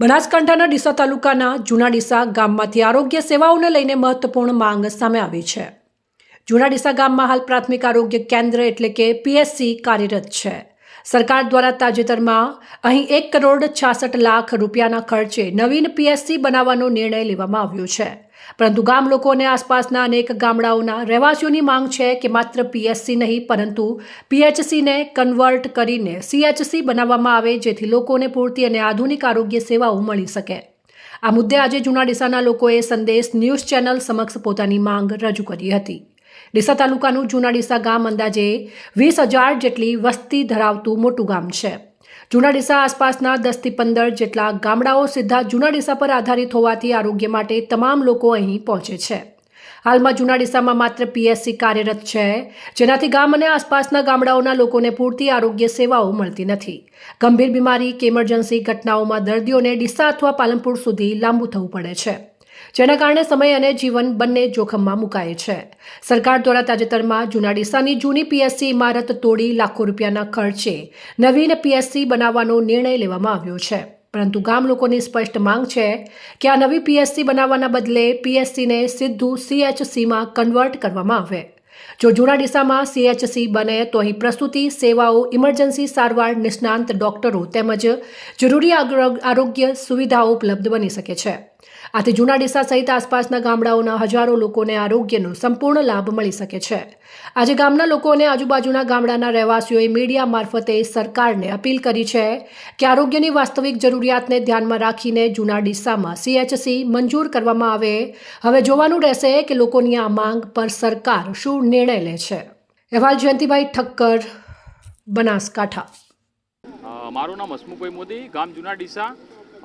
બનાસકાંઠાના ડીસા તાલુકાના જૂના ડીસા ગામમાંથી આરોગ્ય સેવાઓને લઈને મહત્વપૂર્ણ માંગ સામે આવી છે. જૂના ડીસા ગામમાં હાલ પ્રાથમિક આરોગ્ય કેન્દ્ર એટલે કે પીએસસી કાર્યરત છે. સરકાર દ્વારા તાજેતરમાં અહીં એક કરોડ છાસઠ લાખ રૂપિયાના ખર્ચે નવીન પીએસસી બનાવવાનો નિર્ણય લેવામાં આવ્યો છે. પરંતુ ગામ લોકો અને આસપાસના અનેક ગામડાઓના રહેવાસીઓની માંગ છે કે માત્ર પીએચસી નહીં, પરંતુ પીએચસીને કન્વર્ટ કરીને સીએચસી બનાવવામાં આવે જેથી લોકોને પૂરતી અને આધુનિક આરોગ્ય સેવાઓ મળી શકે. આ મુદ્દે આજે જૂના ડીસાના લોકોએ સંદેશ ન્યૂઝ ચેનલ સમક્ષ પોતાની માંગ રજૂ કરી હતી. ડીસા તાલુકાનું જૂના ડીસા ગામ અંદાજે વીસ હજાર જેટલી વસ્તી ધરાવતું મોટું ગામ છે. જૂના ડીસા આસપાસના દસથી પંદર જેટલા ગામડાઓ સીધા જૂના ડીસા પર આધારિત હોવાથી આરોગ્ય માટે તમામ લોકો અહીં પહોંચે છે. હાલમાં જૂના ડીસામાં માત્ર પીએસસી કાર્યરત છે, જેનાથી ગામ અને આસપાસના ગામડાઓના લોકોને પૂરતી આરોગ્ય સેવાઓ મળતી નથી. ગંભીર બીમારી કે ઇમરજન્સી ઘટનાઓમાં દર્દીઓને ડીસા અથવા પાલનપુર સુધી લાંબુ થવું પડે છે. જેના કારણે સમય અને જીવન બંને જોખમમાં મુકાય છે. સરકાર દ્વારા તાજેતરમાં જૂના ડીસાની જૂની પીએસસી ઇમારત તોડી લાખો રૂપિયાના ખર્ચે નવીન પીએસસી બનાવવાનો નિર્ણય લેવામાં આવ્યો છે. પરંતુ ગામ લોકોની સ્પષ્ટ માંગ છે કે આ નવી પીએસસી બનાવવાના બદલે પીએસસીને સીધું સીએચસીમાં કન્વર્ટ કરવામાં આવે. જો જૂના ડીસામાં સીએચસી બને તો અહીં પ્રસ્તુતિ સેવાઓ, ઇમરજન્સી સારવાર, નિષ્ણાંત ડોક્ટરો તેમજ જરૂરી આરોગ્ય સુવિધાઓ ઉપલબ્ધ બની શકે છે. આથી જૂના ડીસા સહિત આસપાસના ગામડાઓના હજારો લોકોને આરોગ્યનો સંપૂર્ણ લાભ મળી શકે છે. આજે ગામના લોકો અને આજુબાજુના ગામડાના રહેવાસીઓએ મીડિયા મારફતે સરકારને અપીલ કરી છે કે આરોગ્યની વાસ્તવિક જરૂરિયાતને ધ્યાનમાં રાખીને જૂના ડીસામાં સીએચસી મંજૂર કરવામાં આવે. હવે જોવાનું રહેશે કે લોકોની આ માંગ પર સરકાર શું નિર્ણય લે છે. અહેવાલ જયંતિભાઈ ઠક્કર, બનાસકાંઠા. મારું નામ હસમુખભાઈ મોદી, ગામ જૂના ડીસા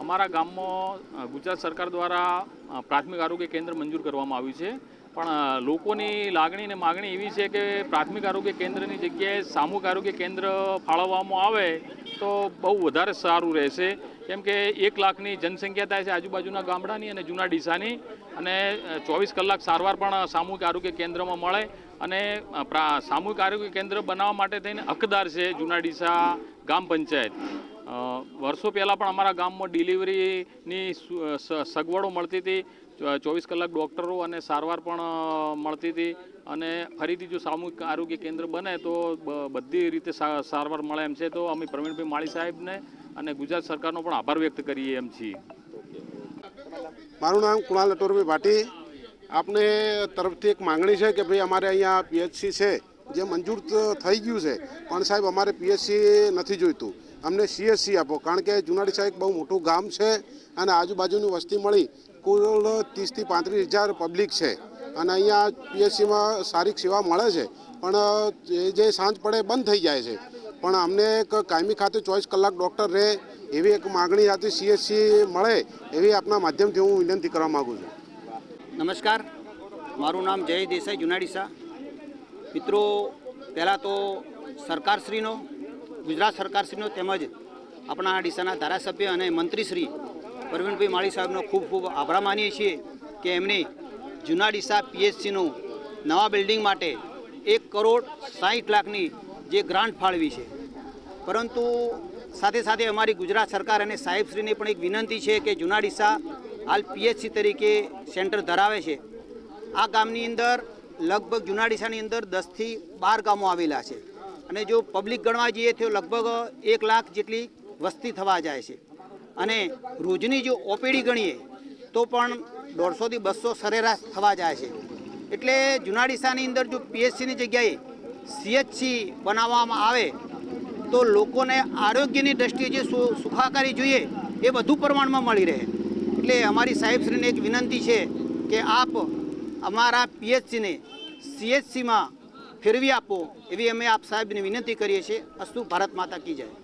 અમારા ગામમાં ગુજરાત સરકાર દ્વારા પ્રાથમિક આરોગ્ય કેન્દ્ર મંજૂર કરવામાં આવ્યું છે. પણ લોકોની લાગણી અને માગણી એવી છે કે પ્રાથમિક આરોગ્ય કેન્દ્રની જગ્યાએ સામૂહિક આરોગ્ય કેન્દ્ર ફાળવવામાં આવે તો બહુ વધારે સારું રહેશે. કેમ કે એક લાખની જનસંખ્યા થાય છે આજુબાજુના ગામડાની અને જૂના ડીસાની અને ચોવીસ કલાક સારવાર પણ સામૂહિક આરોગ્ય કેન્દ્રમાં મળે અને સામૂહિક આરોગ્ય કેન્દ્ર બનાવવા માટે થઈને હકદાર છે જૂના ડીસા ગામ પંચાયત. વર્ષો પહેલાં પણ અમારા ગામમાં ડિલિવરીની સગવડો મળતી હતી. ચોવીસ કલાક ડૉક્ટરો અને સારવાર પણ મળતી હતી. અને ફરીથી જો સામૂહિક આરોગ્ય કેન્દ્ર બને તો બધી રીતે સારવાર મળે એમ છે. તો અમે પ્રવીણભાઈ માળી સાહેબને અને ગુજરાત સરકારનો પણ આભાર વ્યક્ત કરીએ એમ છીએ. મારું નામ કુણાલ અટોરભાઈ ભાટી. આપને તરફથી એક માંગણી છે કે ભાઈ અમારે અહીંયા પીએચસી છે. જે મંજૂર થઈ ગયું છે, પણ સાહેબ અમારે પીએસસી નથી જોઈતું. અમને સીએસસી આપો, કારણ કે જુનાડી સાહેબ બહુ મોટું ગામ છે અને આજુબાજુની વસ્તી મળી કુલ ત્રીસથી પાંત્રીસ હજાર પબ્લિક છે. અને અહીંયા પીએસસીમાં સારી સેવા મળે છે, પણ જે સાંજ પડે બંધ થઈ જાય છે. પણ અમને એક કાયમી ખાતે ચોવીસ કલાક ડૉક્ટર રહે, એવી એક માગણી સાથે સીએસસી મળે, એવી આપના માધ્યમથી હું વિનંતી કરવા માગું છું. નમસ્કાર. મારું નામ જય દેસાઈ જુનાડીસા મિત્રો, પહેલાં તો સરકારશ્રીનો, ગુજરાત સરકારશ્રીનો તેમજ આપણા ડીસાના ધારાસભ્ય અને મંત્રીશ્રી પ્રવીણભાઈ માળી સાહેબનો ખૂબ ખૂબ આભાર માનીએ છીએ કે એમણે જૂના ડીસા પીએચસીનું નવા બિલ્ડિંગ માટે એક કરોડ સાહીઠ લાખની જે ગ્રાન્ટ ફાળવી છે. પરંતુ સાથે સાથે અમારી ગુજરાત સરકાર અને સાહેબશ્રીને પણ એક વિનંતી છે કે જૂના ડીસા હાલ પીએચસી તરીકે સેન્ટર ધરાવે છે. આ ગામની અંદર લગભગ જૂના ડીસાની અંદર દસથી બાર ગામો આવેલા છે. અને જો પબ્લિક ગણવા જઈએ તો લગભગ એક લાખ જેટલી વસ્તી થવા જાય છે. અને રોજની જો ઓપીડી ગણીએ તો પણ દોઢસોથી બસો સરેરાશ થવા જાય છે. એટલે જૂના ડીસાની અંદર જો પીએચસીની જગ્યાએ સીએચસી બનાવવામાં આવે તો લોકોને આરોગ્યની દ્રષ્ટિએ જે સુખાકારી જોઈએ એ વધુ પ્રમાણમાં મળી રહે. એટલે અમારી સાહેબશ્રીને એક વિનંતી છે કે આપ અમારા પીએચસીને સીએચસીમાં ફેરવી આપો એવી અમે આપ સાહેબને વિનંતી કરીએ છીએ. અસ્તુ ભારત માતા કી જાય.